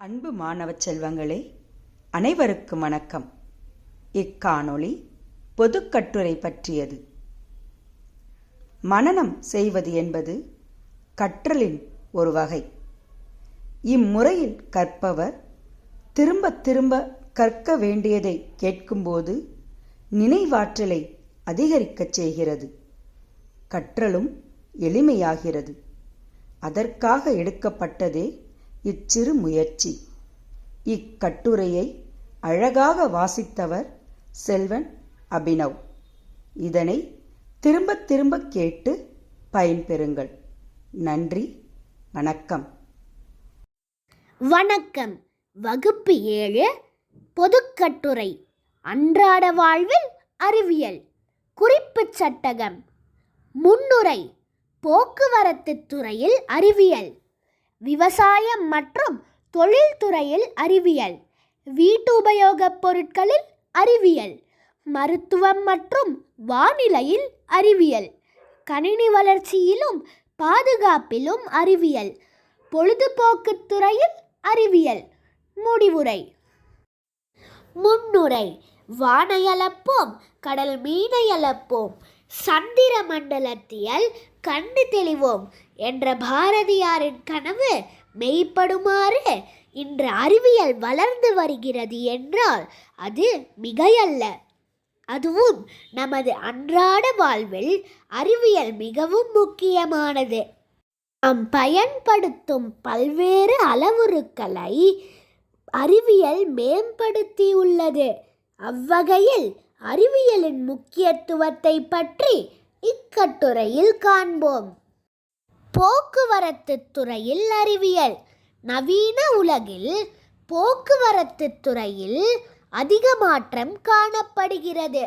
அன்பு மாணவ செல்வங்களே அனைவருக்கும் வணக்கம். இக்காணொளி பொதுக்கட்டுரை பற்றியது. மனனம் செய்வது என்பது கற்றலின் ஒரு வகை. இம்முறையில் கற்பவர் திரும்ப திரும்ப கற்க வேண்டியதை கேட்கும்போது நினைவாற்றலை அதிகரிக்கச் செய்கிறது. கற்றலும் எளிமையாகிறது. அதற்காக எடுக்கப்பட்டதே இச்சிறு முயற்சி. இக்கட்டுரையை அழகாக வாசித்தவர் செல்வன் அபினவ். இதனை திரும்ப திரும்ப கேட்டு பயன்பெறுங்கள். நன்றி வணக்கம். வணக்கம். வகுப்பு ஏழு பொதுக்கட்டுரை அன்றாட வாழ்வில் அறிவியல் குறிப்புச் சட்டகம் முன்னுரை போக்குவரத்து துறையில் அறிவியல். விவசாயம் மற்றும் தொழில்துறையில் அறிவியல் வீட்டு உபயோகப் பொருட்களில் அறிவியல் மருத்துவம் மற்றும் வானிலையில் அறிவியல் கணினி வளர்ச்சியிலும் பாதுகாப்பிலும் அறிவியல் பொழுதுபோக்கு துறையில் அறிவியல். முடிவுரை. முன்னுரை. வானையளப்போம் கடல் மீனையளப்போம் சந்திர மண்டலத்தியல் கண்டு தெளிவோம் என்ற பாரதியாரின் கனவு மெய்ப்படுமாறு இன்று அறிவியல் வளர்ந்து வருகிறது என்றால் அது மிகையல்ல. அதுவும் நமது அன்றாட வாழ்வில் அறிவியல் மிகவும் முக்கியமானது. நாம் பயன்படுத்தும் பல்வேறு அளவுருக்களை அறிவியல் மேம்படுத்தியுள்ளது. அவ்வகையில் அறிவியலின் முக்கியத்துவத்தை பற்றி இக்கட்டுரையில் காண்போம். போக்குவரத்து துறையில் அறிவியல். நவீன உலகில் போக்குவரத்து துறையில் அதிக மாற்றம் காணப்படுகிறது.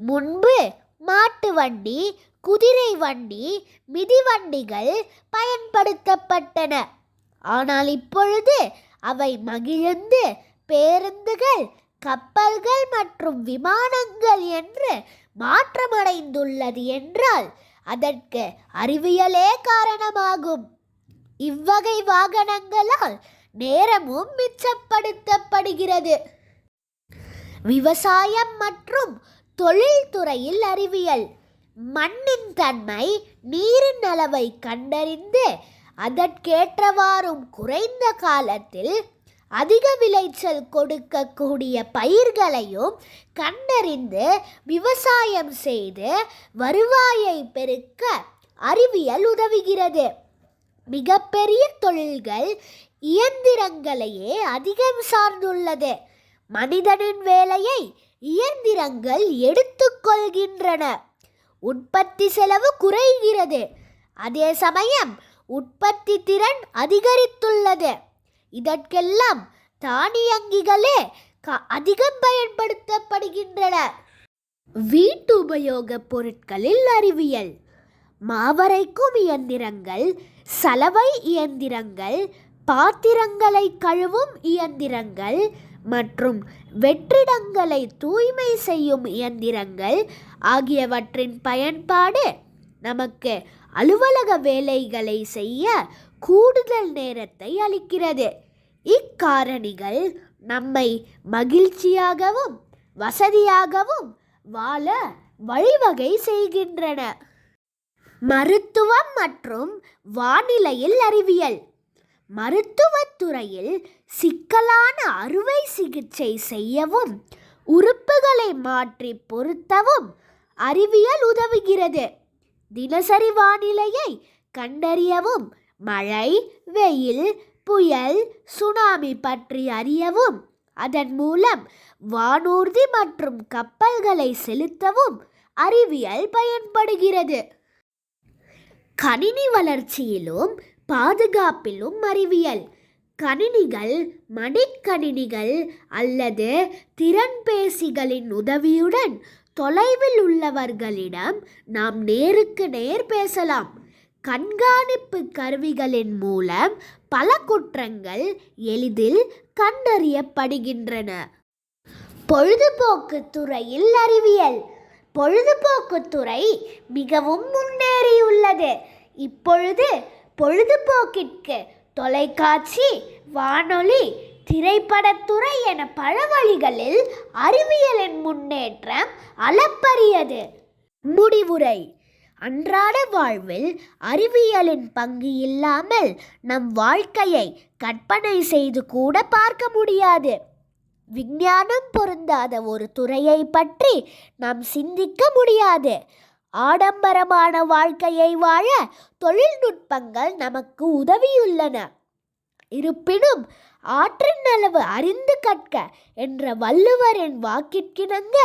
முன்பு மாட்டு வண்டி குதிரை வண்டி மிதிவண்டிகள் பயன்படுத்தப்பட்டன. ஆனால் இப்பொழுது அவை மகிழ்ந்து பேருந்துகள் கப்பல்கள் மற்றும் விமானங்கள் என்று மாற்றமடைந்துள்ளது என்றால் அதற்கு அறிவியலே காரணமாகும். இவ்வகை வாகனங்களால் நேரமும் மிச்சப்படுத்தப்படுகிறது. விவசாயம் மற்றும் தொழில்துறையில் அறிவியல். மண்ணின் தன்மை நீரின் அளவை கண்டறிந்து அதற்கேற்றவாறும் குறைந்த காலத்தில் அதிக விளைச்சல் கொடுக்கக்கூடிய பயிர்களையும் கண்டறிந்து விவசாயம் செய்து வருவாயை பெருக்க அறிவியல் உதவுகிறது. மிகப்பெரிய தொழில்கள் இயந்திரங்களையே அதிகம் சார்ந்துள்ளது. மனிதனின் வேலையை இயந்திரங்கள் எடுத்துக்கொள்கின்றன. உற்பத்தி செலவு குறைகிறது. அதே சமயம் உற்பத்தி திறன் அதிகரித்துள்ளது. இதற்கெல்லாம் தானியங்கிகளே க- அதிகம் பயன்படுத்தப்படுகின்றன. வீட்டு உபயோகப் பொருட்களில் அறிவியல். மாவரைக்கும் இயந்திரங்கள் சலவை இயந்திரங்கள் பாத்திரங்களை கழுவும் இயந்திரங்கள் மற்றும் வெற்றிடங்களை தூய்மை செய்யும் இயந்திரங்கள் ஆகியவற்றின் பயன்பாடு நமக்கு அலுவலக வேலைகளை செய்ய கூடுதல் நேரத்தை அளிக்கிறது. இக்காரணிகள் நம்மை மகிழ்ச்சியாகவும் வசதியாகவும் வாழ வழிவகை செய்கின்றன. மருத்துவம் மற்றும் வானிலையில் அறிவியல். மருத்துவத் துறையில் சிக்கலான அறுவை சிகிச்சை செய்யவும் உறுப்புகளை மாற்றி பொருத்தவும் அறிவியல் உதவுகிறது. தினசரி வானிலையை கண்டறியவும் மழை வெயில் புயல் சுனாமி பற்றி அறியவும் அதன் மூலம் வானூர்தி மற்றும் கப்பல்களை செலுத்தவும் அறிவியல் பயன்படுகிறது. கணினி வளர்ச்சியிலும் பாதுகாப்பிலும் அறிவியல். கணினிகள் மடிக்கணினிகள் அல்லது திறன்பேசிகளின் உதவியுடன் தொலைவில் உள்ளவர்களிடம் நாம் நேருக்கு நேர் பேசலாம். கண்காணிப்பு கருவிகளின் மூலம் பல குற்றங்கள் எளிதில் கண்டறியப்படுகின்றன. பொழுதுபோக்கு துறையில் அறிவியல். பொழுதுபோக்கு துறை மிகவும் முன்னேறியுள்ளது. இப்பொழுது பொழுதுபோக்கிற்கு தொலைக்காட்சி வானொலி திரைப்படத்துறை என பல வழிகளில் அறிவியலின் முன்னேற்றம் அளப்பரியது. முடிவுரை. அன்றாட வாழ்வில் அறிவியலின் பங்கு இல்லாமல் நம் வாழ்க்கையை கற்பனை செய்து கூட பார்க்க முடியாது. விஞ்ஞானம் பொருந்தாத ஒரு துறையை பற்றி நாம் சிந்திக்க முடியாது. ஆடம்பரமான வாழ்க்கையை வாழ தொழில்நுட்பங்கள் நமக்கு உதவியுள்ளன. இருப்பினும் ஆற்றின் அளவு அறிந்து கற்க என்ற வள்ளுவரின் வாக்கிற்கிணங்க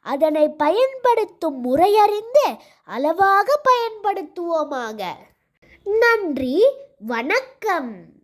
அதனை பயன்படுத்தும் முறையறிந்து அளவாக பயன்படுத்துவோமாக. நன்றி வணக்கம்.